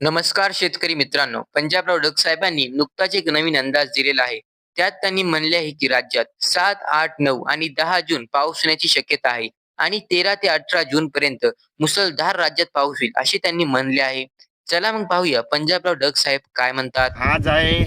नमस्कार शेतकरी मित्रांनो. पंजाबराव डग साहेबांनी नुकताच एक नवीन अंदाज दिलेला आहे. त्यात त्यांनी म्हणले आहे की राज्यात सात आठ नऊ आणि दहा जून पाऊस होण्याची शक्यता आहे आणि तेरा ते अठरा जून पर्यंत मुसळधार राज्यात पाऊस होईल असे त्यांनी म्हणले आहे. चला मग पाहूया पंजाबराव डग साहेब काय म्हणतात. आज आहे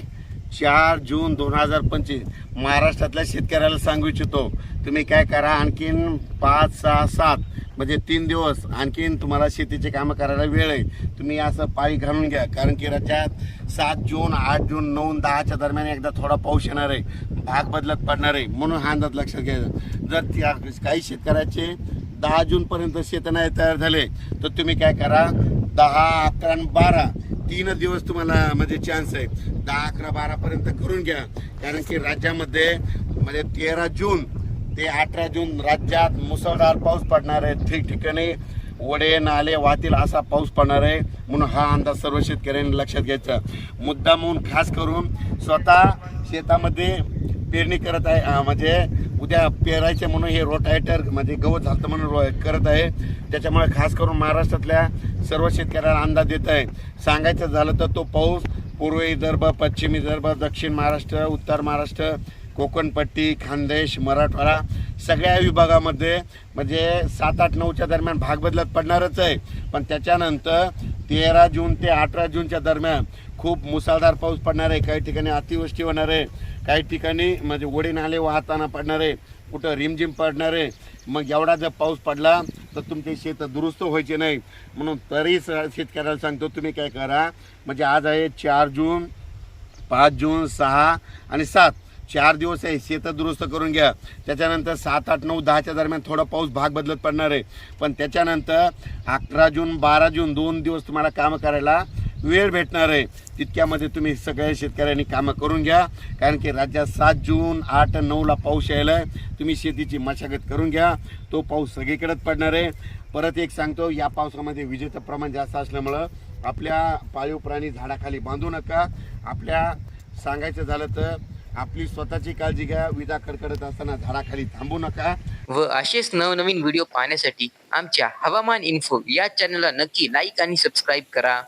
चार जून दोन हजार पंचवीस. महाराष्ट्रातल्या शेतकऱ्याला सांगू इच्छितो. तुम्ही काय करा आणखीन पाच सहा सात म्हणजे तीन दिवस आणखीन तुम्हाला शेतीचे कामं करायला वेळ आहे. तुम्ही असं पाळी घालून घ्या. कारण की राज्यात सात जून आठ जून नऊ दहाच्या दरम्यान एकदा थोडा पाऊस येणार आहे. भाग बदलत पडणार आहे. म्हणून हा अंदाज लक्षात घ्यायचा जर त्या काही शेतकऱ्याचे दहा जूनपर्यंत शेत नाही तयार झाले तर तुम्ही काय करा? दहा अकरा आणि बारा तीन दिवस तुम्हाला म्हणजे चान्स आहे. दहा अकरा बारापर्यंत करून घ्या. कारण की राज्यामध्ये म्हणजे तेरा जून ते अठरा जून राज्यात मुसळधार पाऊस पडणार आहे. ठिकठिकाणी वडे नाले वाहतील असा पाऊस पडणार आहे. म्हणून हा अंदाज सर्व शेतकऱ्यांनी लक्षात घ्यायचा. मुद्दा म्हणून खास करून स्वतः शेतामध्ये पेरणी करत आहे म्हणजे उद्या पेरायचे म्हणून हे रोटायटर म्हणजे गवत झालं म्हणून रो- करत आहे. त्याच्यामुळे खास करून महाराष्ट्रातल्या सर्व शेतकऱ्यांना अंदाज देत आहे. सांगायचं झालं तर तो पाऊस पूर्व विदर्भ पश्चिम विदर्भ दक्षिण महाराष्ट्र उत्तर महाराष्ट्र कोकणपट्टी खानदेश मराठवाडा सगळ्या विभागामध्ये म्हणजे सात आठ नऊच्या दरम्यान भाग बदलत पडणारच आहे. पण त्याच्यानंतर तेरा जून ते अठरा जूनच्या दरम्यान खूप मुसळधार पाऊस पडणार आहे. काही ठिकाणी अतिवृष्टी होणार आहे. काही ठिकाणी म्हणजे ओढे नाले वाहताना पडणार आहे. कुठं रिमझिम पडणार आहे. मग एवढा जर पाऊस पडला तर तुमचे शेत दुरुस्त व्हायचे नाही. म्हणून तरी स- शेतकऱ्याला सांगतो तुम्ही काय करा. म्हणजे आज आहे चार जून पाच जून सहा आणि सात. चार दिवस आहे. शेतं दुरुस्त करून घ्या. त्याच्यानंतर सात आठ नऊ दहाच्या दरम्यान थोडा पाऊस भाग बदलत पडणार आहे. पण त्याच्यानंतर अकरा जून बारा जून दोन दिवस तुम्हाला कामं करायला वेळ भेटणार आहे. तितक्यामध्ये तुम्ही सगळ्या शेतकऱ्यांनी कामं करून घ्या. कारण की राज्यात सात जून आठ नऊला पाऊस यायला आहे तुम्ही शेतीची मशागत करून घ्या. तो पाऊस सगळीकडेच पडणार आहे. परत एक सांगतो या पावसामध्ये विजेचं प्रमाण जास्त असल्यामुळं आपल्या पाळीव प्राणी झाडाखाली बांधू नका. आपल्या सांगायचं झालं तर आपली स्वतःची काळजी घ्या विजा कडकडत असताना झाडाखाली थांबू नका. व असेच नवनवीन व्हिडिओ पाहण्यासाठी आमच्या हवामान इन्फो या चॅनलला नक्की लाईक आणि सबस्क्राईब करा.